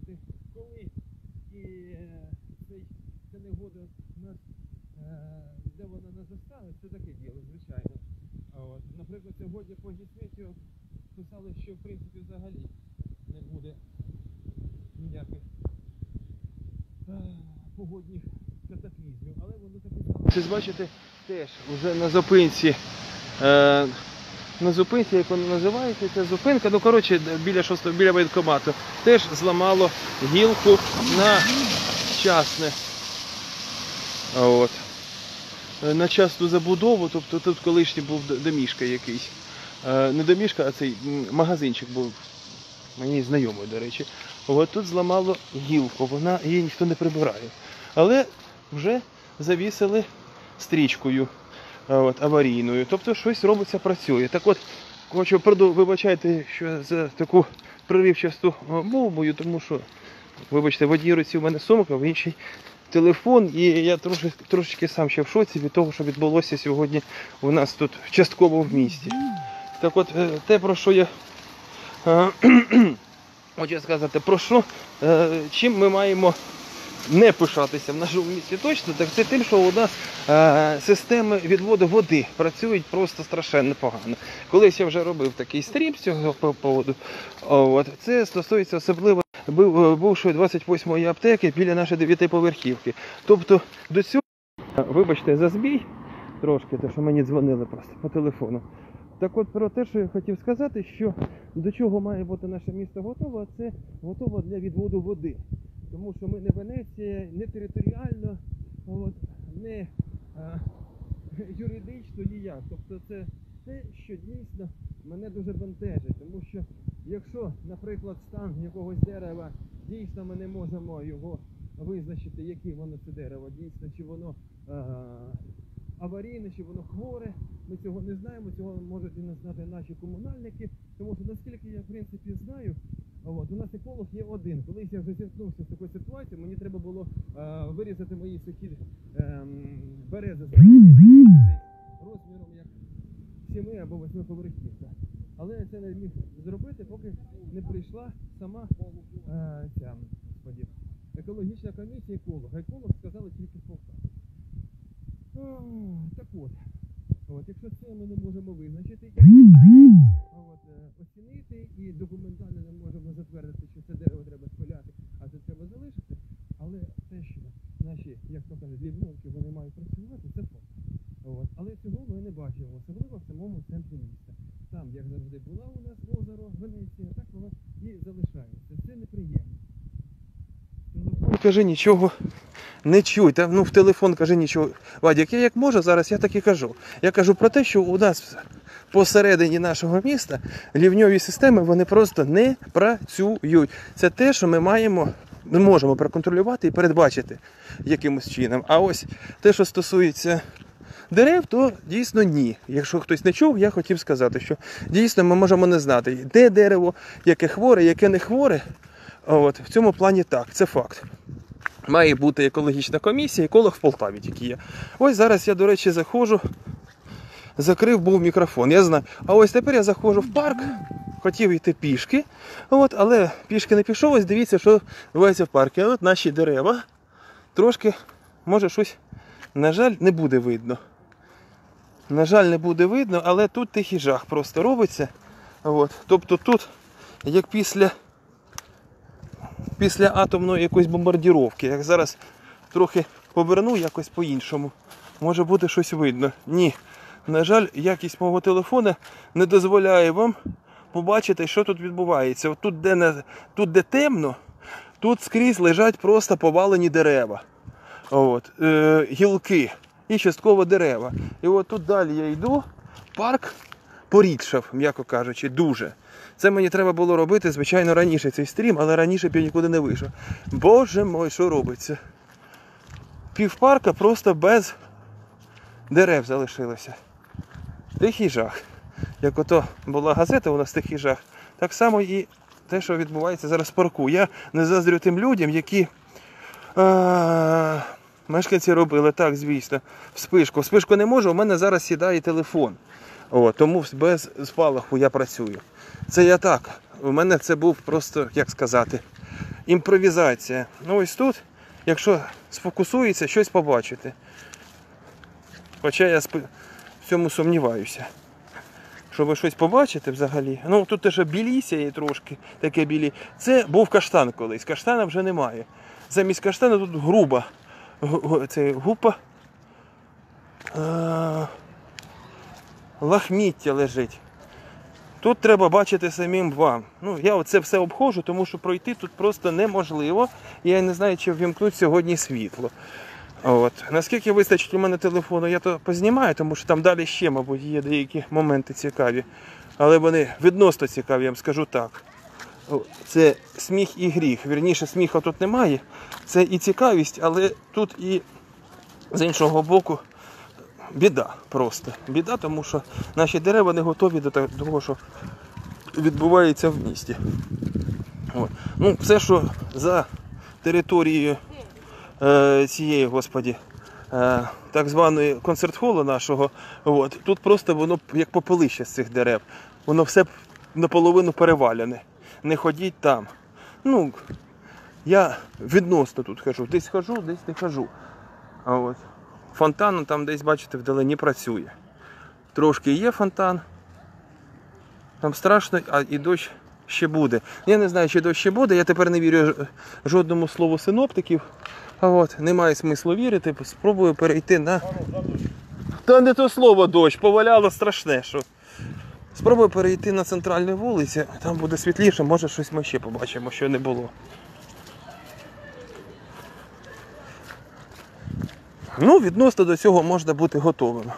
побачити, коли і е, цей, ця негода нас, е, де вона нас застане, це таке діло, звичайно. От. Наприклад, сьогодні по гісметію писали, що в принципі взагалі не буде ніяких е, погодних катаклізмів, але воно таке стало. Бачите, теж вже на зупинці на зупинці, як вона називається, ця зупинка, ну коротше, біля шостого, біля воєнкомату, теж зламало гілку на частне. От. Е, На частну забудову, тобто тут колишній був домішка якийсь. Е, Не домішка, а цей магазинчик був. Мені знайомий, до речі. От тут зламало гілку, вона її ніхто не прибирає. Але вже завісили стрічкою от, аварійною. Тобто щось робиться, працює. Так от, хочу вибачайте, що за таку проривчасту а, мовою, тому що, вибачте, в одній руці в мене сумка, в іншій телефон, і я трошки, трошечки сам ще в шоці від того, що відбулося сьогодні у нас тут частково в місті. Так от, е, те, про що я е, хочу сказати, про що, е, чим ми маємо не пишатися в нашому місті точно, так це тим, що у нас е, системи відводу води працюють просто страшенно погано. Колись я вже робив такий стрім з цього поводу. От. Це стосується особливо е, бувшої 28-ї аптеки біля нашої дев'ятиповерхівки. Тобто до цього, вибачте, за збій трошки, те, що мені дзвонили просто по телефону. Так от про те, що я хотів сказати, що до чого має бути наше місто готове, це готово для відводу води. Тому що ми не Венеція, не територіально, от, не а, юридично ніяк. Тобто це те, що дійсно мене дуже бентежить. Тому що якщо, наприклад, стан якогось дерева, дійсно ми не можемо його визначити, яке воно це дерево, дійсно, чи воно а, аварійне, чи воно хворе, ми цього не знаємо, цього можуть і не знати наші комунальники, тому що наскільки я в принципі знаю, От, у нас еколог є один. Колись я вже зіткнувся з такою ситуацією, мені треба було е, вирізати мої сухі ем, берези з розміром як сіми або восьми поверхівка. Але я це не міг зробити, поки не прийшла сама е, ця господі, екологічна комісія еколога. Еколог сказали тільки Полтава. Так от, от, якщо це ми не можемо визначити, а от, е, оцінити і документально не можемо затвердити, що це дерево треба спиляти, а це треба залишити. Але те, що наші, як то кажуть, лівнунки, вони мають працювати, це факт. От. Але бачимо, особливо в самому центрі міста. Там, як завжди була у нас озеро, Венеція, так воно і залишається. Це неприємно. Телефон каже нічого не чуй. Та, ну, в телефон каже нічого. Вадік, я як можу зараз, я так і кажу. Я кажу про те, що у нас посередині нашого міста лівньові системи вони просто не працюють. Це те, що ми маємо, ми можемо проконтролювати і передбачити якимось чином. А ось те, що стосується дерев, то дійсно ні. Якщо хтось не чув, я хотів сказати, що дійсно ми можемо не знати, де дерево, яке хворе, яке не хворе. От, в цьому плані так, це факт. Має бути екологічна комісія, еколог в Полтаві тільки є. Ось зараз я, до речі, заходжу, закрив був мікрофон. Я знаю. А ось тепер я заходжу в парк, хотів йти пішки, от, але пішки не пішов, ось дивіться, що відбувається в парку. От наші дерева трошки, може, щось, на жаль, не буде видно. На жаль, не буде видно, але тут тихий жах просто робиться. От. Тобто тут, як після після атомної якоїсь бомбардіровки. Як зараз трохи поверну якось по-іншому, може бути щось видно. Ні. На жаль, якість мого телефона не дозволяє вам побачити, що тут відбувається. От тут, де, не, тут, де темно, тут скрізь лежать просто повалені дерева. От, е, гілки і частково дерева. І от тут далі я йду, парк порідшав, м'яко кажучи, дуже. Це мені треба було робити, звичайно, раніше цей стрім, але раніше б я нікуди не вийшов. Боже мой, що робиться? Півпарка просто без дерев залишилося. Тихий жах. Як ото була газета у нас тихий жах, так само і те, що відбувається зараз в парку. Я не заздрю тим людям, які а, мешканці робили, так, звісно, в спишку. В спишку не можу, у мене зараз сідає телефон. О, тому без спалаху я працюю. Це я так. У мене це був просто, як сказати, імпровізація. Ну ось тут якщо сфокусується, щось побачити. Хоча я в цьому сумніваюся. Щоб щось побачити взагалі. Ну тут теж білісся є трошки, таке білі. Це був каштан колись. Каштана вже немає. Замість каштана тут груба. Це гупа. Е, Лахміття лежить. Тут треба бачити самим вам. Ну, я оце все обходжу, тому що пройти тут просто неможливо. Я не знаю, чи ввімкнуть сьогодні світло. От. Наскільки вистачить у мене телефону, я то познімаю, тому що там далі ще, мабуть, є деякі моменти цікаві. Але вони відносно цікаві, я вам скажу так. Це сміх і гріх. Вірніше, сміха тут немає. Це і цікавість, але тут і з іншого боку біда просто. Біда, тому що наші дерева не готові до того, що відбувається в місті. От. Ну, все, що за територією е, цієї, господі, е, так званої концерт-холу нашого, от, тут просто воно як попелище з цих дерев. Воно все наполовину перевалене. Не ходіть там. Ну, я відносно тут хожу. Десь хожу, десь не хожу. А от. Фонтан там десь, бачите, вдалині працює. Трошки є фонтан. Там страшно, а і дощ ще буде. Я не знаю, чи дощ ще буде. Я тепер не вірю жодному слову синоптиків. А от, немає смислу вірити. Спробую перейти на. Та не то слово дощ, поваляло страшне. що. Спробую перейти на центральну вулицю, там буде світліше, може щось ми ще побачимо, що не було. Ну, відносно до цього можна бути готовим.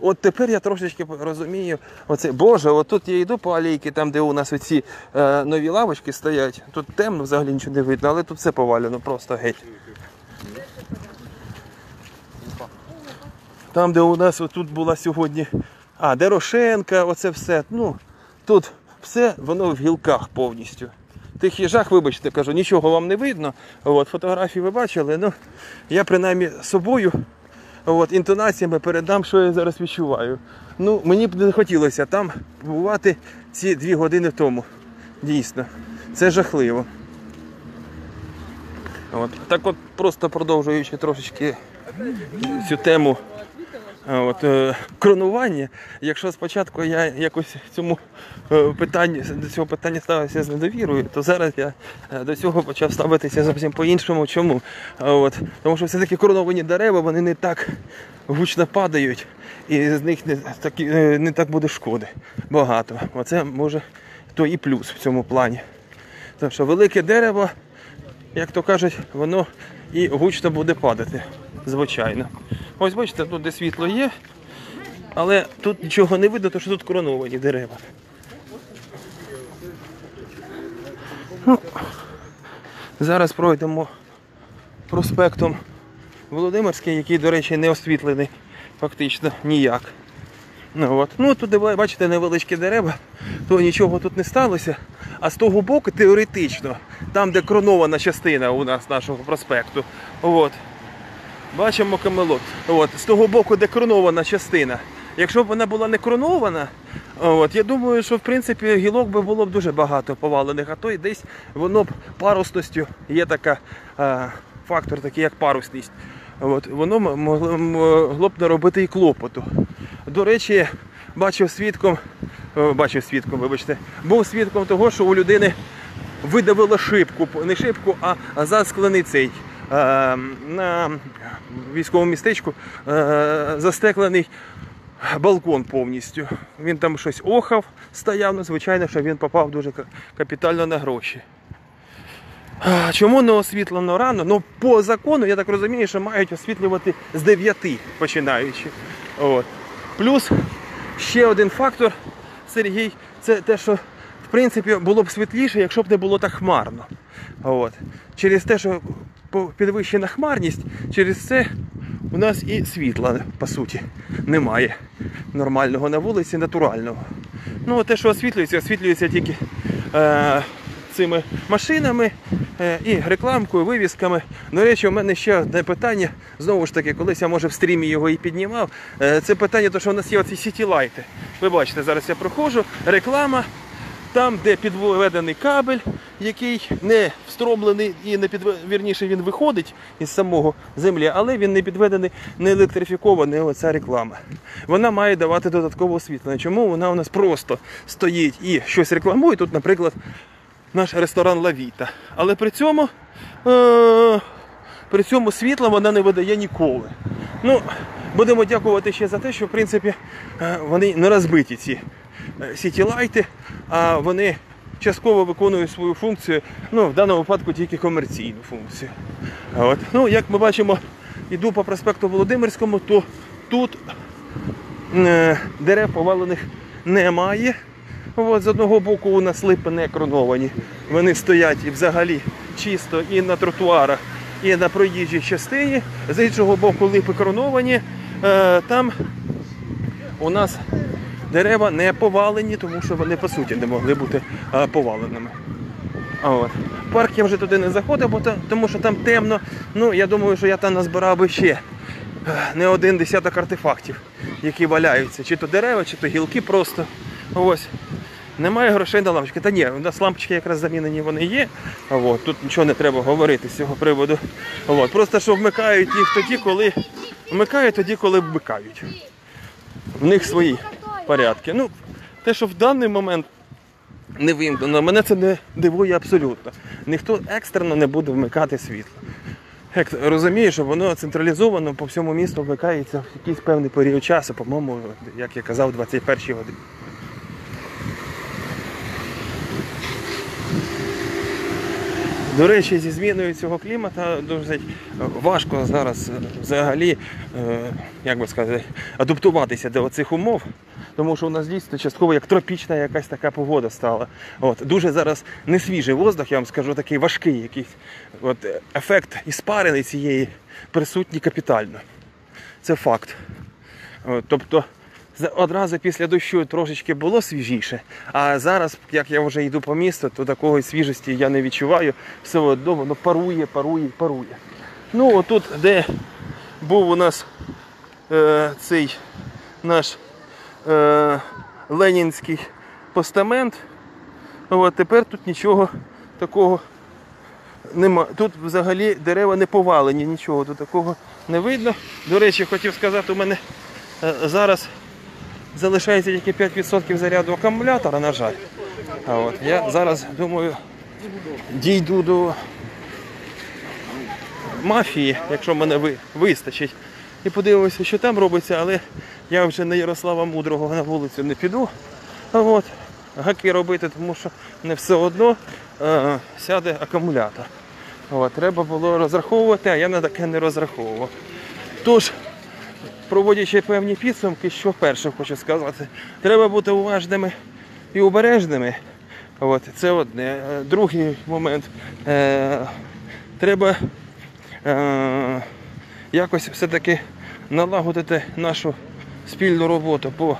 От тепер я трошечки розумію, оце, Боже, от тут я йду по алейки, там, де у нас оці е, нові лавочки стоять. Тут темно, взагалі нічого не видно, але тут все повалено, просто геть. Там, де у нас тут була сьогодні. А, Дорошенка, оце все. Ну, тут все воно в гілках повністю. Тих їжах, вибачте, кажу, нічого вам не видно. От, фотографії ви бачили, ну я принаймні собою, от, інтонаціями передам, що я зараз відчуваю. Ну, мені б не хотілося там бувати ці дві години тому. Дійсно, це жахливо. От. Так от просто продовжуючи трошечки цю тему от, е, кронування. Якщо спочатку я якось цьому е, питанню, до цього питання ставився з недовірою, то зараз я е, до цього почав ставитися зовсім по-іншому. Чому? От, тому що все-таки короновані дерева вони не так гучно падають, і з них не так, е, не так буде шкоди багато. Оце може то і плюс в цьому плані. Тому що велике дерево, як то кажуть, воно і гучно буде падати, звичайно. Ось бачите, тут де світло є, але тут нічого не видно, тому що тут короновані дерева. Ну, зараз пройдемо проспектом Володимирський, який, до речі, не освітлений фактично ніяк. Ну, от. ну тут, бачите, невеличкі дерева, то нічого тут не сталося. А з того боку, теоретично, там, де кронована частина у нас нашого проспекту, от, бачимо камелот. От, з того боку, де кронована частина. Якщо б вона була не кронована, от, я думаю, що в принципі гілок би було б дуже багато повалених, а то й десь воно б парусністю є така е, фактор, такий як парусність. От, воно могло, могло б наробити і клопоту. До речі, бачив свідком, бачив свідком, вибачте, був свідком того, що у людини видавило шибку, не шибку, а засклений цей. Е, На військовому містечку е, застеклений балкон повністю. Він там щось охав, стояв, ну, звичайно, що він попав дуже капітально на гроші. Чому не освітлено рано? Ну, по закону, я так розумію, що мають освітлювати з 9 починаючи. От. Плюс ще один фактор, Сергій, це те, що в принципі було б світліше, якщо б не було так хмарно. От. Через те, що підвищена хмарність, через це у нас і світла, по суті, немає нормального на вулиці, натурального. Ну, те, що освітлюється, освітлюється тільки е, цими машинами е, і рекламкою, вивісками. До речі, у мене ще одне питання. Знову ж таки, колись я може в стрімі його і піднімав. Е, це питання, то, що у нас є оці сітілайти. Ви бачите, зараз я проходжу, реклама. Там, де підведений кабель, який не встромлений і не підве... вірніше він виходить із самого землі, але він не підведений, не електрифікований. Оця реклама. Вона має давати додаткове освітлення. Чому вона у нас просто стоїть і щось рекламує? Тут, наприклад, наш ресторан Лавіта. Але при цьому, е- при цьому світла вона не видає ніколи. Ну, будемо дякувати ще за те, що в принципі е, вони не розбиті ці сітілайти, а вони частково виконують свою функцію, ну, в даному випадку тільки комерційну функцію. От. Ну, як ми бачимо, йду по проспекту Володимирському, то тут е, дерев повалених немає. От, з одного боку у нас липи не кроновані. Вони стоять і взагалі чисто і на тротуарах, і на проїжджій частині. З іншого боку, липи кроновані. Е, там у нас дерева не повалені, тому що вони по суті не могли бути е, поваленими. А от. Парк я вже туди не заходив, бо та- тому що там темно. Ну, я думаю, що я там назбирав би ще е, не один десяток артефактів, які валяються. Чи то дерева, чи то гілки просто. Ось. Немає грошей на лампочки. Та ні, у нас лампочки якраз замінені вони є. От. Тут нічого не треба говорити з цього приводу. От. Просто що вмикають їх тоді, коли вмикають тоді, коли вмикають. В них свої порядки. Ну, те, що в даний момент не вимкнено, мене це не дивує абсолютно. Ніхто екстрено не буде вмикати світло. Як розумію, що воно централізовано по всьому місту вмикається в якийсь певний період часу, по-моєму, як я казав, 21 й годині. До речі, зі зміною цього клімату досить важко зараз взагалі, е, як би сказати, адаптуватися до цих умов, тому що у нас дійсно частково як тропічна якась така погода стала. От, дуже зараз не свіжий воздух, я вам скажу, такий важкий якийсь. От, ефект іспарини цієї присутній капітально. Це факт. От, тобто одразу після дощу трошечки було свіжіше, а зараз, як я вже йду по місту, то такої свіжості я не відчуваю. Все одно воно парує, парує, парує. Ну, отут, де був у нас е, цей наш е, ленінський постамент, от тепер тут нічого такого нема. Тут взагалі дерева не повалені, нічого тут такого не видно. До речі, хотів сказати, у мене е, зараз залишається тільки 5% заряду акумулятора, на жаль. От я зараз думаю, дійду до мафії, якщо мене ви, вистачить. І подивимося, що там робиться, але я вже на Ярослава Мудрого на вулицю не піду. От, гаки робити, тому що не все одно е, сяде акумулятор. От, треба було розраховувати, а я на таке не розраховував. Тож, проводячи певні підсумки, що перше хочу сказати, треба бути уважними і обережними. От, це одне. Е, Другий момент. Е, треба е, якось все-таки налагодити нашу спільну роботу по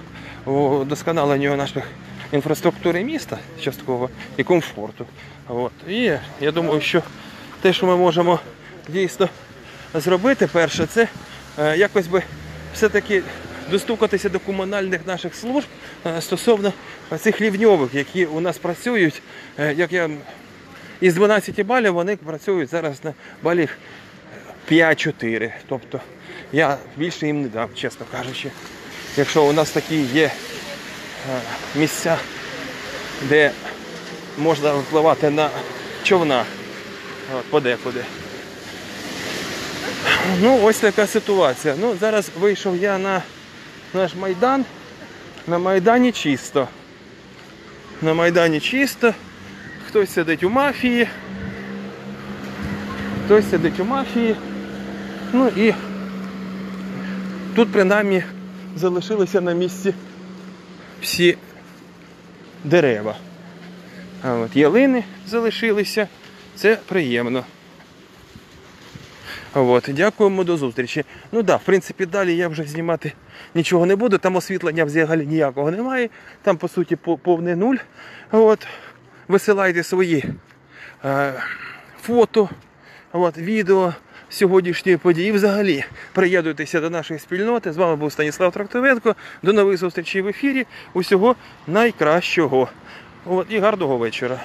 вдосконаленню наших інфраструктури міста частково і комфорту. От. І я думаю, що те, що ми можемо дійсно зробити, перше, це е, якось би все-таки достукатися до комунальних наших служб е, стосовно цих лівньових, які у нас працюють. Е, Як я із 12 балів вони працюють зараз на балі 5-4. Тобто я більше їм не дам, чесно кажучи. Якщо у нас такі є е, місця, де можна впливати на човнах от, подекуди. Ну, ось така ситуація. Ну, зараз вийшов я на наш майдан. На Майдані чисто. На Майдані чисто. Хтось сидить у мафії. Хтось сидить у мафії. Ну і тут принаймні залишилися на місці всі дерева. А от ялини залишилися. Це приємно. От, дякуємо до зустрічі. Ну так, да, в принципі, далі я вже знімати нічого не буду. Там освітлення взагалі ніякого немає. Там, по суті, по- повний нуль. От, висилайте свої е, фото, от, відео сьогоднішньої події. Взагалі приєднуйтеся до нашої спільноти. З вами був Станіслав Трактовенко. До нових зустрічей в ефірі. Усього найкращого. От, і гарного вечора.